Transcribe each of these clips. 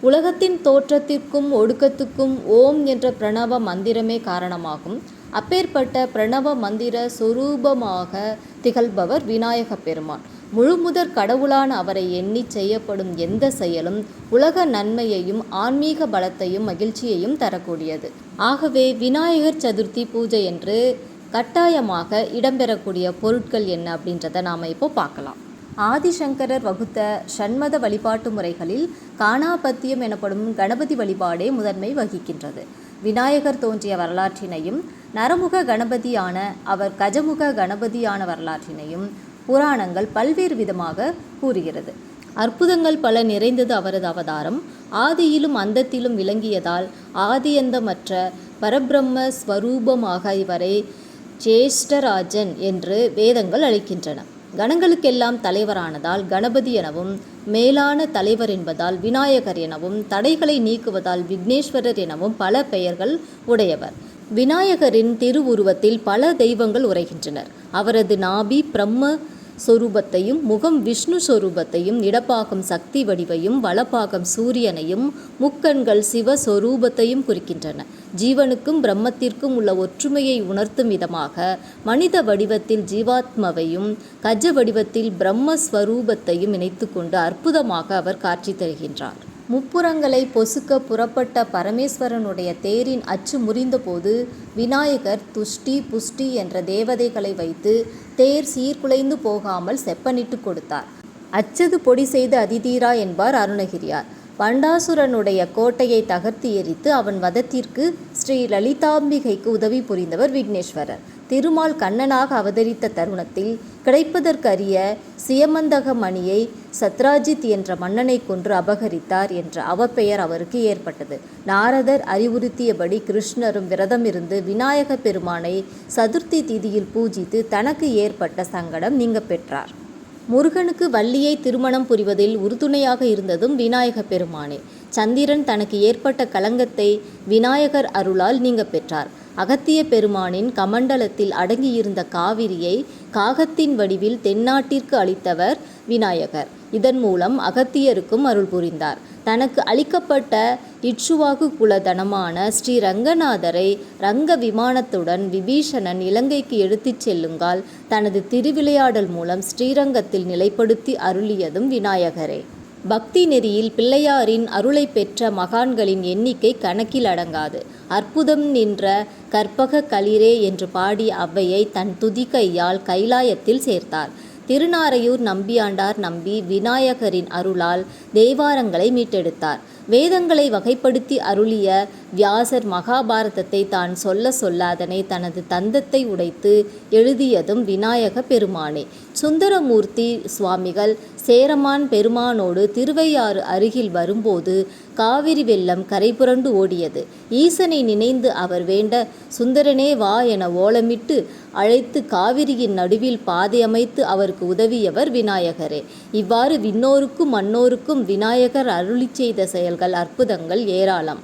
உலகத்தின் தோற்றத்திற்கும் ஒடுக்கத்துக்கும் ஓம் என்ற பிரணவ மந்திரமே காரணமாகும். அப்பேற்பட்ட பிரணவ மந்திர சொரூபமாக திகழ்பவர் விநாயகப் பெருமான். முழுமுதற் கடவுளான அவரை எண்ணி செய்யப்படும் எந்த செயலும் உலக நன்மையையும் ஆன்மீக பலத்தையும் மகிழ்ச்சியையும் தரக்கூடியது. ஆகவே விநாயகர் சதுர்த்தி பூஜை என்று கட்டாயமாக இடம்பெறக்கூடிய பொருட்கள் என்ன அப்படின்றத நாம் இப்போ பார்க்கலாம். ஆதிசங்கரர் வகுத்த ஷண்மத வழிபாட்டு முறைகளில் காணாபத்தியம் எனப்படும் கணபதி வழிபாடே முதன்மை வகிக்கின்றது. விநாயகர் தோன்றிய வரலாற்றினையும் நரமுக கணபதியான அவர் கஜமுக கணபதியான வரலாற்றினையும் புராணங்கள் பல்வேறு விதமாக கூறுகிறது. அற்புதங்கள் பல நிறைந்தது அவரது அவதாரம். ஆதியிலும் அந்தத்திலும் விளங்கியதால் ஆதியந்தமற்ற பரபிரம்ம ஸ்வரூபமாக இவரை ஜேஷ்டராஜன் என்று வேதங்கள் அழைக்கின்றன. கணங்களுக்கெல்லாம் தலைவரானதால் கணபதி எனவும் மேலான தலைவர் என்பதால் விநாயகர் எனவும் தடைகளை நீக்குவதால் விக்னேஸ்வரர் எனவும் பல பெயர்கள் உடையவர். விநாயகரின் திருவுருவத்தில் பல தெய்வங்கள் உரைகின்றனர். அவரது நாபி பிரம்ம சொரூபத்தையும் முகம் விஷ்ணு சொரூபத்தையும் இடப்பாகம் சக்தி வடிவையும் வலப்பாகம் சூரியனையும் முக்கண்கள் சிவ சொரூபத்தையும் குறிக்கின்றன. ஜீவனுக்கும் பிரம்மத்திற்கும் உள்ள ஒற்றுமையை உணர்த்தும் விதமாக மனித வடிவத்தில் ஜீவாத்மாவையும் கஜ வடிவத்தில் பிரம்மஸ்வரூபத்தையும் இணைத்துக்கொண்டு அற்புதமாக அவர் காட்சி தருகின்றார். முப்புறங்களை பொசுக்க புறப்பட்ட பரமேஸ்வரனுடைய தேரின் அச்சு முறிந்தபோது விநாயகர் துஷ்டி புஷ்டி என்ற தேவதைகளை வைத்து தேர் சீர்குலைந்து போகாமல் செப்பனிட்டு கொடுத்தார். அச்சது பொடி செய்து அதிதீரா என்பார் அருணகிரியார். பண்டாசுரனுடைய கோட்டையை தகர்த்து எரித்து அவன் வதத்திற்கு ஸ்ரீ லலிதாம்பிகைக்கு உதவி புரிந்தவர் விக்னேஸ்வரர். திருமால் கண்ணனாக அவதரித்த தருணத்தில் கிடைப்பதற்கரிய சியமந்தக மணியை சத்ராஜித் என்ற மன்னனை கொன்று அபகரித்தார் என்ற அவப்பெயர் அவருக்கு ஏற்பட்டது. நாரதர் அறிவுறுத்தியபடி கிருஷ்ணரும் விரதம் இருந்து விநாயக பெருமானை சதுர்த்தி திதியில் பூஜித்து தனக்கு ஏற்பட்ட சங்கடம் நீங்க பெற்றார். முருகனுக்கு வள்ளியை திருமணம் புரிவதில் உறுதுணையாக இருந்ததும் விநாயக பெருமானே. சந்திரன் தனக்கு ஏற்பட்ட களங்கத்தை விநாயகர் அருளால் நீங்க பெற்றார். அகத்திய பெருமானின் கமண்டலத்தில் அடங்கியிருந்த காவிரியை காகத்தின் வடிவில் தென்னாட்டிற்கு அளித்தவர் விநாயகர். இதன் மூலம் அகத்தியருக்கும் அருள் புரிந்தார். தனக்கு அளிக்கப்பட்ட இட்சுவாகு குலதனமான ஸ்ரீ ரங்கநாதரை ரங்க விமானத்துடன் விபீஷணன் இலங்கைக்கு எடுத்துச் செல்லுங்கால் தனது திருவிளையாடல் மூலம் ஸ்ரீரங்கத்தில் நிலைப்படுத்தி அருளியதும் விநாயகரே. பக்தி நெறியில் பிள்ளையாரின் அருளை பெற்ற மகான்களின் எண்ணிக்கை கணக்கில் அடங்காது. அற்புதம் நின்ற கற்பக களிரே என்று பாடி அவ்வையை தன் துதிக்கையால் கைலாயத்தில் சேர்த்தார். திருநாரையூர் நம்பியாண்டார் நம்பி விநாயகரின் அருளால் தேவாரங்களை மீட்டெடுத்தார். வேதங்களை வகைப்படுத்தி அருளிய வியாசர் மகாபாரதத்தை தான் சொல்ல சொல்ல அதனை தனது தந்தத்தை உடைத்து எழுதியதும் விநாயக பெருமானே. சுந்தரமூர்த்தி சுவாமிகள் சேரமான் பெருமானோடு திருவையாறு அருகில் வரும்போது காவிரி வெள்ளம் கரைபுரண்டு ஓடியது. ஈசனை நினைந்து அவர் வேண்ட சுந்தரனே வா என ஓலமிட்டு அழைத்து காவிரியின் நடுவில் பாதை அமைத்து அவருக்கு உதவியவர் விநாயகரே. இவ்வாறு விண்ணோருக்கும் மன்னோருக்கும் விநாயகர் அருளி செய்த செயல்கள் அற்புதங்கள் ஏராளம்.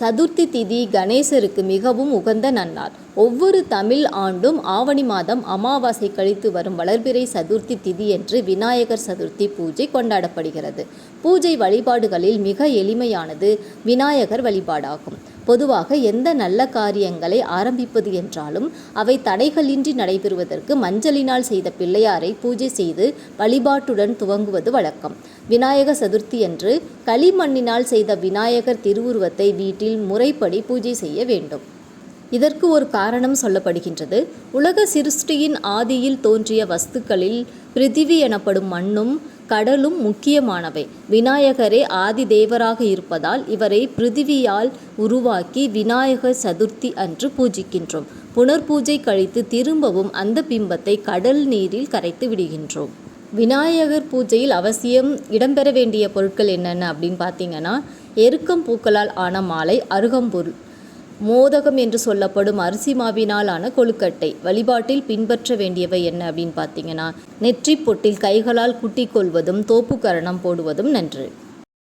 சதுர்த்தி திதி கணேசருக்கு மிகவும் உகந்த நன்னாள். ஒவ்வொரு தமிழ் ஆண்டும் ஆவணி மாதம் அமாவாசை கழித்து வரும் வளர்பிறை சதுர்த்தி திதி என்று விநாயகர் சதுர்த்தி பூஜை கொண்டாடப்படுகிறது. பூஜை வழிபாடுகளில் மிக எளிமையானது விநாயகர் வழிபாடாகும். பொதுவாக எந்த நல்ல காரியங்களை ஆரம்பிப்பது என்றாலும் அவை தடைகளின்றி நடைபெறுவதற்கு மஞ்சளினால் செய்த பிள்ளையாரை பூஜை செய்து வழிபாட்டுடன் துவங்குவது வழக்கம். விநாயக சதுர்த்தி அன்று களிமண்ணினால் செய்த விநாயகர் திருவுருவத்தை வீட்டில் முறைப்படி பூஜை செய்ய வேண்டும். இதற்கு ஒரு காரணம் சொல்லப்படுகின்றது. உலக சிருஷ்டியின் ஆதியில் தோன்றிய வஸ்துக்களில் பிரிதிவி எனப்படும் மண்ணும் கடலும் முக்கியமானவை. விநாயகரே ஆதி தேவராக இருப்பதால் இவரை பிருத்திவியால் உருவாக்கி விநாயகர் சதுர்த்தி அன்று பூஜிக்கின்றோம். புனர்பூஜை கழித்து திரும்பவும் அந்த பிம்பத்தை கடல் நீரில் கரைத்து விடுகின்றோம். விநாயகர் பூஜையில் அவசியம் இடம்பெற வேண்டிய பொருட்கள் என்னென்ன அப்படின்னு பார்த்தீங்கன்னா எருக்கம் பூக்களால் ஆன மாலை அருகம்பொருள் மோதகம் என்று சொல்லப்படும் அரிசி மாவினாலான கொழுக்கட்டை. வழிபாட்டில் பின்பற்ற வேண்டியவை என்ன அப்படின்னு பார்த்தீங்கன்னா நெற்றி பொட்டில் கைகளால் குட்டிக்கொள்வதும் தோப்புக்கரணம் போடுவதும் நன்று.